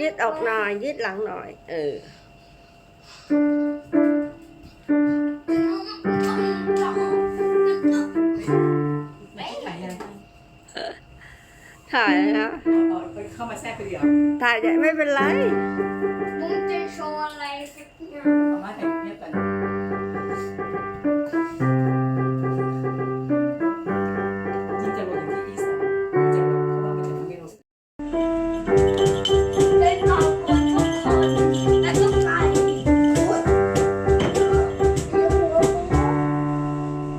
ยืดออกหน่อย ยืดหลังหน่อย เออ ถ่ายนะเอาเอาเข้ามาแทรกไปเดียวถ่ายไม่เป็นไรบุ้งจะโชว์อะไรสักอย่างเอามาถ่ายเงียบกันยิ่งจะลงอย่างที่อีสานจะลงเพราะว่ามันจะทำให้เราได้ขอบคุณทุกคนและทุกท่าน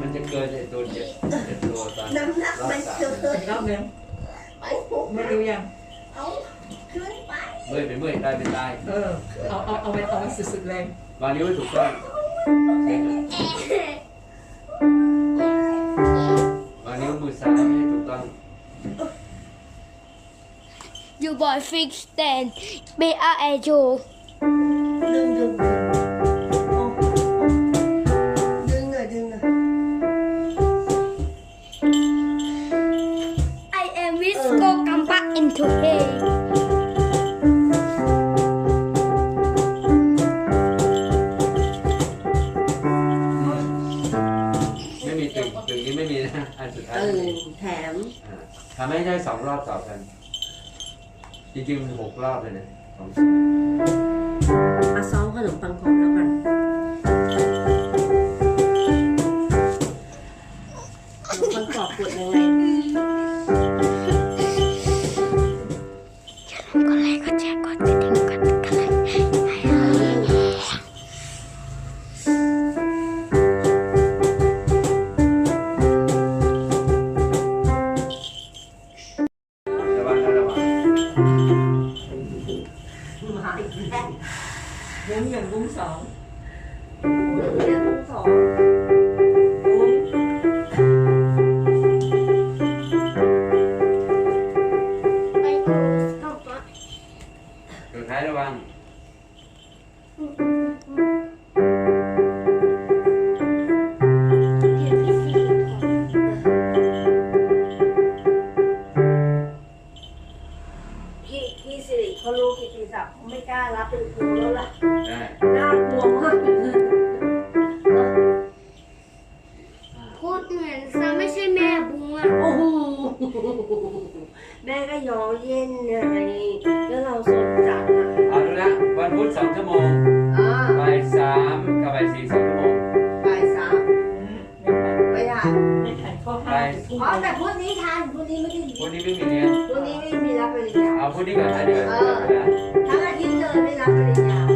มันจะเกินไอ้ตัวเจ็ดเจ็ดตัวตอนน้ำหนักมันเกิน อีกรอบนึงไม่รู้ยังเมื่อยไปเมื่อยได้เป็นได้เออเอาเอาเอาไปเอาไปสุดๆแรง Mười điều nhầm Mười với mười, tay với tay Ừ, ờ, ông, ông, ông, ông sực sực lên. Và với thủ con Và nếu mười sáng với thủ con You boy fix then B A E Đừng đừng đừng ไม่มีตึงตึงนี้ไม่มีนะอันสุดท้ายเออแถม อ่าทำให้ได้สองรอบต่อกัน จริงๆหกรอบเลยนะสองเอาซ้อมขนมปังกรอบแล้วกัน ขนมปังกรอบกดยังไง 四减四，二。 ล้ารับเป็นครูแล้วล่ะได้น่ากลัวมากเลยพูดเหมือนซะไม่ใช่แม่บุ้งอะ โอ้โหแม่ก็ยอเย็นไงแล้วเราสนจัดอะเอาดูนะ อห้าทุ่มอ๋อแต่พวกนี้ทันพวกนี้ไม่ได้พุธนี้ไม่มีเรียนพวกนี้ไม่มีรับปริญญาเอาพุธนี้ก่อนอันนี้ก่อนเออ ทั้งอาทิตย์เลยไม่รับปริญญา